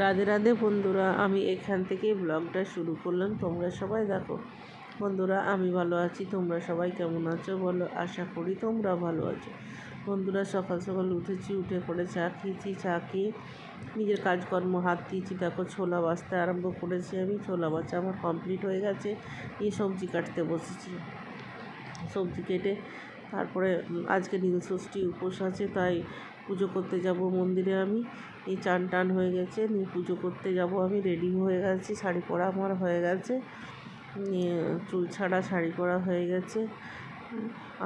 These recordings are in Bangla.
রাধে রাধে বন্ধুরা, আমি এখান থেকে ব্লগটা শুরু করলাম। তোমরা সবাই দেখো। বন্ধুরা, আমি ভালো আছি, তোমরা সবাই কেমন আছো বলো? আশা করি তোমরা ভালো আছো। বন্ধুরা, সকাল সকাল উঠেছি, উঠে পড়ে চা খেয়েছি, চা খেয়ে নিজের কাজকর্ম হাত দিয়েছি। দেখো, ছোলা বাছতে আরম্ভ করেছি আমি। ছোলা বাছা আমার কমপ্লিট হয়ে গেছে। এই সবজি কাটতে বসেছি। সবজি কেটে তারপরে আজকে নীল ষষ্ঠী উপোস আছে, তাই পুজো করতে যাব মন্দিরে আমি। এই চান টান হয়ে গেছে, নিয়ে পুজো করতে যাব আমি। রেডি হয়ে গেছি, শাড়ি পরা আমার হয়ে গেছে। নিয়ে চুল ছাড়া শাড়ি পরা হয়ে গেছে।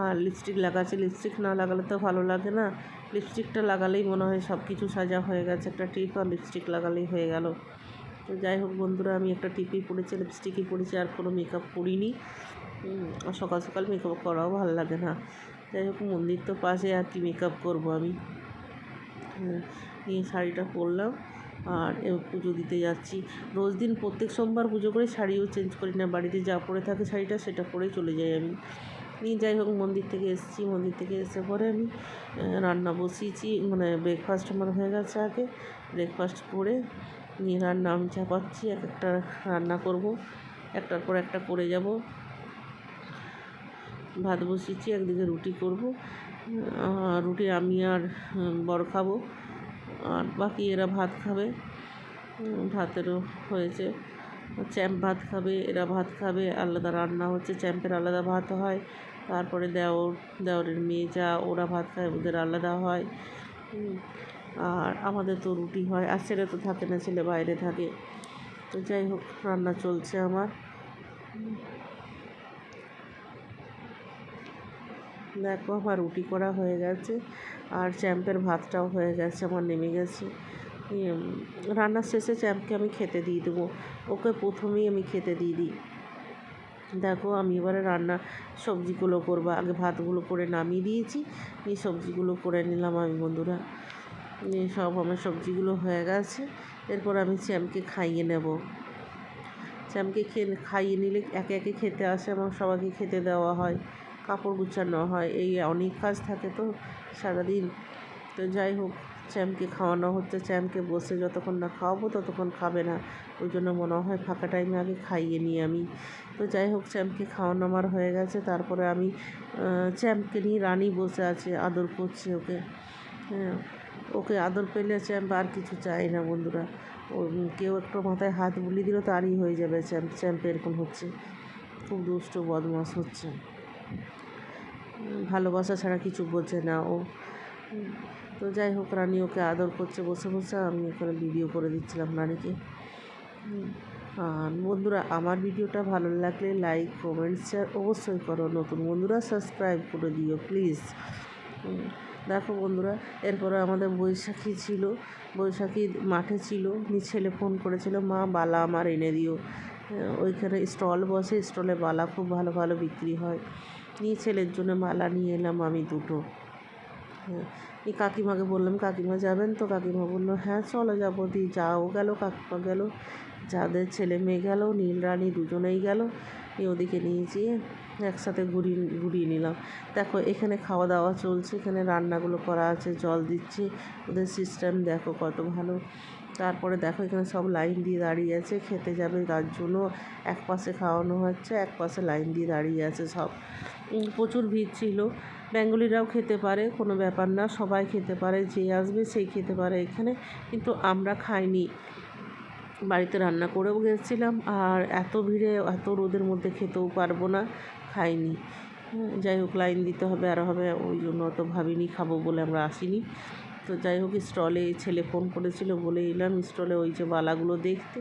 আর লিপস্টিক লাগাচ্ছে লিপস্টিক না লাগালে তো ভালো লাগে না। লিপস্টিকটা লাগালেই মনে হয় সব কিছু সাজা হয়ে গেছে। একটা টিপ আর লিপস্টিক লাগালেই হয়ে গেল। তো যাই হোক বন্ধুরা, আমি একটা টিপই পরেছি লিপস্টিকই পরেছি, আর কোনো মেকআপ করিনি। সকাল সকাল মেকআপ করাও ভালো লাগে না। যাই হোক মন্দির তো পাশে, আর কি মেকআপ করব আমি? নিয়ে শাড়িটা পরলাম। আর পুজো দিতে যাচ্ছি। রোজ দিন প্রত্যেক সোমবার পুজো করে শাড়িও চেঞ্জ করি না। বাড়িতে যা পরে থাকে শাড়িটা, সেটা পরেই চলে যাই আমি। নিয়ে যাই হোক, মন্দির থেকে এসেছি। মন্দির থেকে এসে পরে আমি রান্না বসিয়েছি। মানে ব্রেকফাস্ট আমার হয়ে গেছে আগে। ব্রেকফাস্ট করে নিয়ে রান্না আমি চাপাচ্ছি এক একটা রান্না করব। একটার পর একটা করে যাব। ভাত বসিয়েছি, একদিকে রুটি করব রুটি আমি আর বর খাব, আর বাকি এরা ভাত খাবে ভাতেরও হয়েছে, চ্যাম্প ভাত খাবে, এরা ভাত খাবে, আলাদা রান্না হচ্ছে, চ্যাম্পের আলাদা ভাত হয়, তারপরে দেওর, দেওরের মেয়ে যা ওরা ভাত খায়, ওদের আলাদা হয় আর আমাদের তো রুটি হয়, আর ছেলে তো থাকে না, ছেলে বাইরে থাকে, তো যাই হোক, রান্না চলছে আমার দেখো আমার রুটি করা হয়ে গেছে আর চ্যাম্পের ভাতটাও হয়ে গেছে, আমার নেমে গেছে। রান্নার শেষে চ্যাম্পকে আমি খেতে দিয়ে দেবো। ওকে প্রথমেই আমি খেতে দিয়ে দিই। দেখো আমি এবারে রান্না সবজিগুলো করব। আগে ভাতগুলো করে নামিয়ে দিয়েছি এই সবজিগুলো করে নিলাম আমি বন্ধুরা। সব আমার সবজিগুলো হয়ে গেছে, এরপর আমি চ্যাম্পকে খাইয়ে নেব। চ্যাম্পকে খেয়ে, খাইয়ে নিলে একে একে খেতে আসে এবং সবাইকে খেতে দেওয়া হয়। কাপড় গুছানো হয়, এই অনেক কাজ থাকে তো সারাদিন। তো যাই হোক চ্যাম্পকে খাওয়ানো হচ্ছে চ্যাম্পকে বসে যতক্ষণ না খাওয়াবো ততক্ষণ খাবে না। ওই জন্য মনে হয় ফাঁকা টাইমে আগে খাইয়ে নিই আমি। তো যাই হোক চ্যাম্পকে খাওয়ানো আমার হয়ে গেছে। তারপরে আমি চ্যাম্পকে নিয়ে রানী বসে আছে, আদর করছে ওকে। হ্যাঁ ওকে আদর পেলে চ্যাম্প আর কিছু চাই না বন্ধুরা। ও, কেউ একটু মাথায় হাত বুলিয়ে দিল, তারই হয়ে যাবে চ্যাম্প। চ্যাম্প এরকম হচ্ছে। খুব দুষ্ট বদমাস হচ্ছে। ভালোবাসা ছাড়া কিছু বোঝে না ও। তো যাই হোক, রানী ওকে আদর করছে, বসে বসে আমি ওখানে ভিডিও করে দিচ্ছিলাম রানীকে। আর বন্ধুরা, আমার ভিডিওটা ভালো লাগলে লাইক কমেন্ট শেয়ার অবশ্যই করো। নতুন বন্ধুরা সাবস্ক্রাইব করে দিও প্লিজ দেখো বন্ধুরা, এরপরে আমাদের বৈশাখী ছিল। বৈশাখী মাঠে ছিল ছেলে ফোন করেছিল, মা, বালা আমার এনে দিও। ওইখানে স্টল বসে, স্টলে মালা খুব ভালো ভালো বিক্রি হয়। নিয়ে ছেলের জন্য মালা নিয়ে এলাম আমি দুটো। হ্যাঁ এই কাকিমাকে বললাম, কাকিমা যাবেন তো? কাকিমা বলল হ্যাঁ চলো যাব। দি যাও গেল, কাকিমা গেল। যাদের ছেলে মেয়ে গেল, নীল রানী দুজনেই গেল। এই ওদিকে নিয়ে যেয়ে একসাথে ঘুরিয়ে ঘুরিয়ে নিলাম। দেখো, এখানে খাওয়া দাওয়া চলছে, এখানে রান্নাগুলো করা আছে, জল দিচ্ছে। ওদের সিস্টেম দেখো কত ভালো। তারপরে দেখো এখানে সব লাইন দিয়ে দাঁড়িয়ে আছে, খেতে যাবে তার জন্য। এক পাশে খাওয়ানো হচ্ছে, এক পাশে লাইন দিয়ে দাঁড়িয়ে আছে সব। প্রচুর ভিড় ছিল। বেঙ্গলিরাও খেতে পারে, কোনো ব্যাপার না, সবাই খেতে পারে, যে আসবে সেই খেতে পারে এখানে। কিন্তু আমরা খাইনি। বাড়িতে রান্না করেও গেছিলাম, আর এত ভিড়ে, এত রোদের মধ্যে খেতেও পারব না, খাইনি। যাই হোক, লাইন দিতে হবে, আর হবে, ওই জন্য অত ভাবিনি, খাব বলে আমরা আসিনি। তো যাই হোক স্টলে ছেলে ফোন করেছিল বলে এলাম স্টলে ওই যে বালাগুলো দেখতে।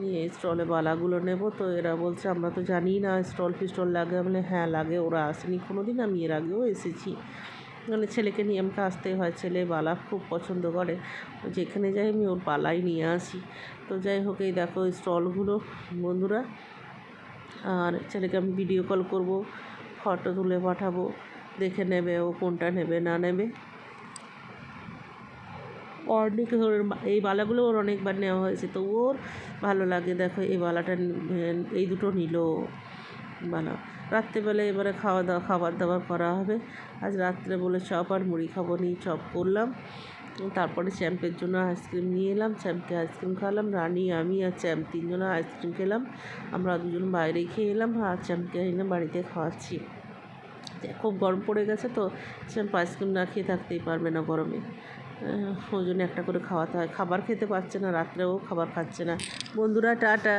নিয়ে স্টলে বালাগুলো নেব। তো এরা বলছে আমরা তো জানি না স্টল ফিস্টল লাগে। বলি, হ্যাঁ লাগে। ওরা আসেনি কোনো দিন আমি এর আগেও এসেছি। মানে ছেলেকে নিয়ে আমাকে আসতেই হয়। ছেলে বালা খুব পছন্দ করে। যেখানে যাই আমি ওর বালাই নিয়ে আসি। তো যাই হোক এই দেখো স্টলগুলো বন্ধুরা। আর ছেলেকে আমি ভিডিও কল করব ফটো তুলে পাঠাবো। দেখে নেবে ও কোনটা নেবে না নেবে। অনেক এই বালাগুলো ওর অনেকবার নেওয়া হয়েছে। তো ওর ভালো লাগে, দেখো এই বালাটা এই দুটো নিল বালা। রাত্রেবেলা এবারে খাওয়া দাওয়া, খাবার দাবার করা হবে। আজ রাত্রে বলে চপ আর মুড়ি খাব নি, চপ করলাম। তারপরে চ্যাম্পের জন্য আইসক্রিম নিয়ে এলাম, চ্যাম্পকে আইসক্রিম খাওয়ালাম। রানি, আমি আর চ্যাম্প তিনজনে আইসক্রিম খেলাম। আমরা দুজন বাইরে খেয়ে এলাম আর চ্যাম্পকে এনে বাড়িতে খাওয়াচ্ছি। খুব গরম পড়ে গেছে তো, চ্যাম্প আইসক্রিম না খেয়ে থাকতেই পারবে না গরমে। ওই জন্য একটা করে খাওয়াতে হয়। খাবার খেতে পারছে না, রাত্রেও খাবার খাচ্ছে না। বন্ধুরা, টাটা।